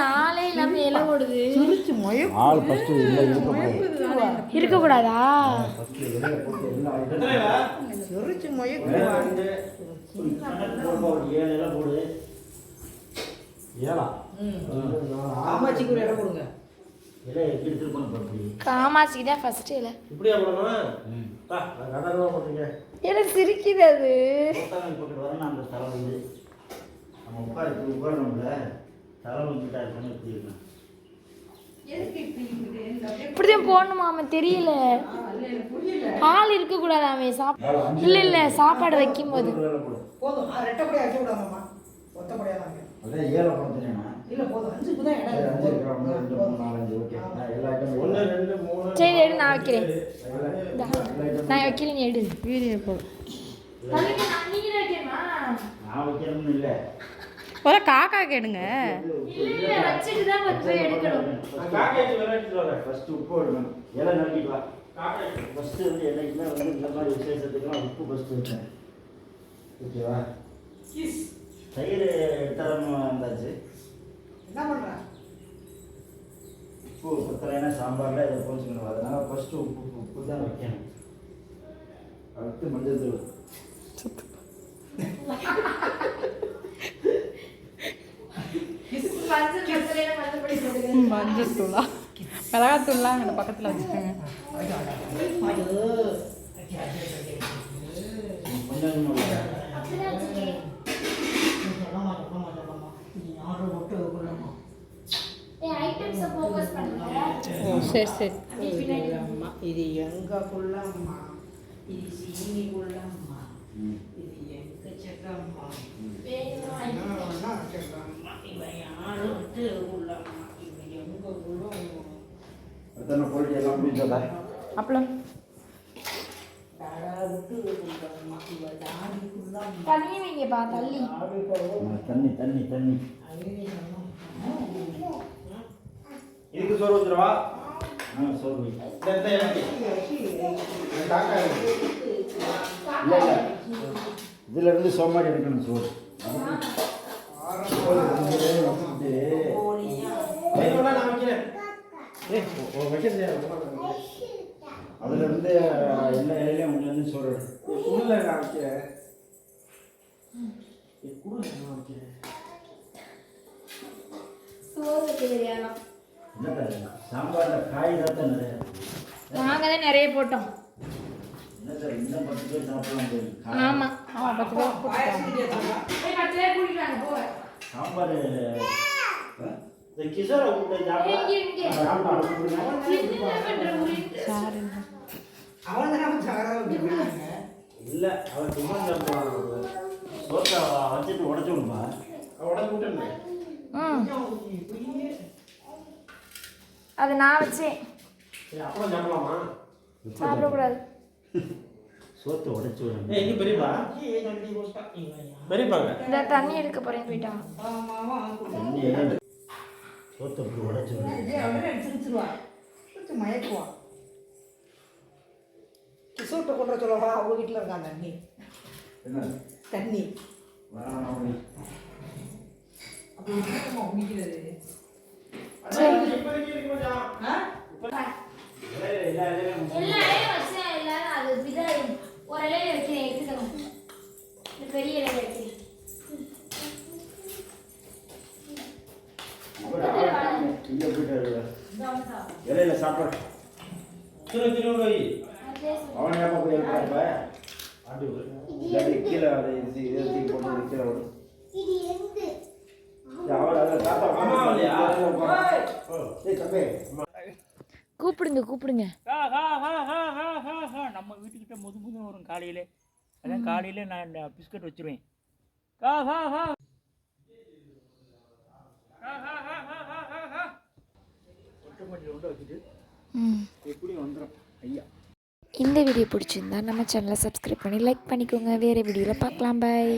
ஆளே இல்லாம இலை ஓடுது ஆள் ஃபர்ஸ்ட் ஏழா ஆமாச்சிக்கு இடம் கொடுங்க இலை பப்பி காமாட்சிக்கு தான் ஃபர்ஸ்ட் இலை. இப்படியா போடணும்? பா கடன் போட்டுருங்க எனக்கு சிரிக்குது அது? கொத்தவங்க போட்டு வரணும் அந்த தலை வந்து. நம்ம உட்கார உட்காரணும்ல தலை வந்துட்டா இருக்கணும் இப்படி இருக்கணும் இப்படிதான் போடணுமா அவன்? தெரியல. ஆள் இருக்கக்கூடாது அவன். சாப் இல்லை இல்லை சாப்பாடு வைக்கும்போது. வேலை போடு போதும் ரெட்டைப்படையா ஒத்தப்படையா ஏழை படத்துலேண்ணா இல்லை போதும். அஞ்சுக்கு தான் இடம் இருக்கு. அஞ்சு இருக்கா ஒன்று ரெண்டு மூணு நாலு அஞ்சு ஓகே நான் எல்லா ஐட்டமும் ஒன்று ரெண்டு மூணு சரி எடு நான் வைக்கிறேன். நான் வைக்கிறேன் எடு. வீடியோ போடு நான் வைக்கணும்னு இல்லை. ஒரு காக்கா கேடுங்க. உப்பு விடணும் இலை நறுக்கிட்டு வந்து என்னைக்குமே வந்து இந்த மாதிரி விசேஷத்துக்குலாம் உப்பு வைப்பேன் ஓகேவா? தயிர் எடுத்தாலும் வந்தாச்சு. என்ன பண்ற? உப்பு பத்தலைன்னா சாம்பாரில் இதை போச்சுக்கணும் அதனால ஃபஸ்ட்டு உப்பு உப்பு- தான் வைக்கணும். அடுத்து மஞ்சள் தூள். மஞ்சள் தூளா மிளகாத்தூள்லாம் அங்கே பக்கத்தில் வச்சுக்கோங்க. கொஞ்சம் போட்டு கொள்ளமா ஓ சரி சரி. இது அம்மா இது எங்க குள்ளம்மா இது எங்க செக்கம்மா செக்கம்மா இவன் யாரு விட்டு குள்ளம்மா இவன் எங்க குள்ளம்மா அத்தனை பொருள் எல்லாம் முடிஞ்சதா அப்பளம். தண்ணி வைங்கப்பா தள்ளி. தண்ணி தண்ணி தண்ணி. இதுக்கு சோறு வந்துடுவா ஆ காக்காய் இல்லை இதுல இருந்து சோமாரி எடுக்கணும் சோறு. சோறு வைக்கிறேன் ஏய் ஓ வைக்கிறது அதுல இருந்து எல்லா இலையிலையும் கொஞ்சம் கொஞ்சம் சோறு நான் வைக்கிறேன் கூட இது? சாம்பார்ல காய் தான் நிறைய நாங்கள் தான் நிறைய போட்டோம். என்ன சார் இன்னும் பத்து பேர் சாப்பிடலாம் போய் காய். ஆமாம் ஆமாம் பத்து பேர் போட்டுருக்காங்க பத்து பேர் கூட்டிட்டு வாங்க போவேன் சாம்பார் இந்த கிஷோரை கூப்பிட்டு இங்க, இங்க. சாம்பார் கொடுங்க. சாரி அவன் தானே சாரா விட்டுருக்காங்க இல்லை அவன் சும்மா சோத்தை வச்சுட்டு உடச்சு விடுப்பா உடம்பு விட்டுருந்தேன் அது நான் வச்சேன். அப்புறம் சாப்பிடலாமா? சாப்பிடக்கூடாது. சோத்தை உடச்சு பெரியப்பா. பெரியப்பாங்க. இந்த தண்ணி எடுக்க போறேன் போயிட்டான் சோத்தை உடச்சு மயக்குவான். கொண்டு வர சொல்லவா அவங்க வீட்டில் இருக்கான் தண்ணி. தண்ணி பெரிய இலையில வைக்கிறேன் இலையில சாப்பாடு திரு வை அவன் ஏப்பா போய் விடு. இல்லாட்டி கீழே அதை இது இதை தூக்கி போட்டு கீழே இல்லையா? ஏய் தம்பி கூப்பிடுங்க கூப்பிடுங்க நம்ம வீட்டுக்கிட்ட முது முது வரும் காலையிலே அதான் காலையில நான் பிஸ்கட் வச்சிருவேன் கா ஹா ஹா எப்படியும் வந்துடும் ஐயா இந்த வீடியோ பிடிச்சிருந்தா நம்ம சேனலை சப்ஸ்கிரைப் பண்ணி லைக் பண்ணிக்கோங்க. வேறு வீடியோவில் பார்க்கலாம். பாய்